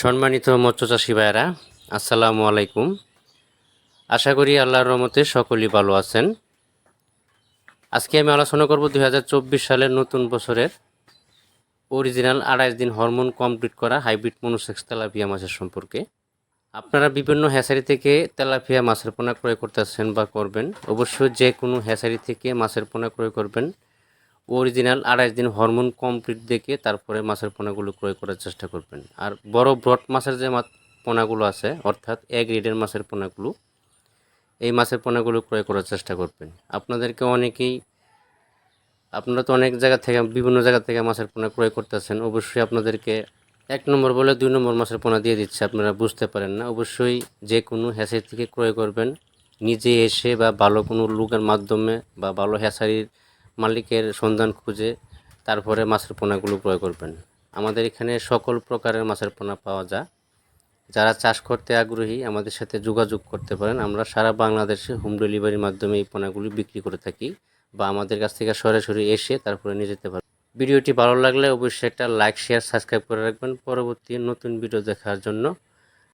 সম্মানিত মৎস্য চাষি ভাইয়েরা, আসসালামু আলাইকুম। আশা করি আল্লাহর রহমতে সকলেই ভালো আছেন। আজকে আমি আলোচনা করব দু হাজার চব্বিশ সালের নতুন বছরের অরিজিনাল আড়াইশ দিন হরমোন কমপ্লিট করা হাইব্রিড মনোসেক্স তেলাপিয়া মাছের সম্পর্কে। আপনারা বিভিন্ন হ্যাচারি থেকে তেলাপিয়া মাছের পোনা ক্রয় করতেছেন বা করবেন, অবশ্যই যে কোনো হ্যাচারি থেকে মাছের পোনা ক্রয় করবেন। অরিজিনাল আড়াইশ দিন হরমোন কমপ্লিট দেখে তারপরে মাছের পোনাগুলো ক্রয় করার চেষ্টা করবেন। আর বড় ব্রড মাছের যে পোনাগুলো আছে, অর্থাৎ এক গ্রেডের মাছের পোনাগুলো, এই মাছের পোনাগুলো ক্রয় করার চেষ্টা করবেন। আপনাদেরকে অনেকেই, আপনারা তো অনেক জায়গা থেকে, বিভিন্ন জায়গা থেকে মাছের পোনা ক্রয় করতেছেন, অবশ্যই আপনাদেরকে এক নম্বর বলে দুই নম্বর মাছের পোনা দিয়ে দিচ্ছে, আপনারা বুঝতে পারেন না। অবশ্যই যে কোনো হ্যাচারি থেকে ক্রয় করবেন, নিজে এসে বা ভালো কোনো লোকের মাধ্যমে বা ভালো হ্যাচারির মালিকের সন্ধান খুঁজে তারপরে মাছের পোনাগুলো ক্রয় করবেন। আমাদের এখানে সকল প্রকারের মাছের পোনা পাওয়া যায়। যারা চাষ করতে আগ্রহী, আমাদের সাথে যোগাযোগ করতে পারেন। আমরা সারা বাংলাদেশে হোম ডেলিভারির মাধ্যমে এই পোনাগুলি বিক্রি করে থাকি বা আমাদের কাছ থেকে সরাসরি এসে তারপরে নিয়ে যেতে পারেন। ভিডিওটি ভালো লাগলে অবশ্যই একটা লাইক, শেয়ার, সাবস্ক্রাইব করে রাখবেন। পরবর্তী নতুন ভিডিও দেখার জন্য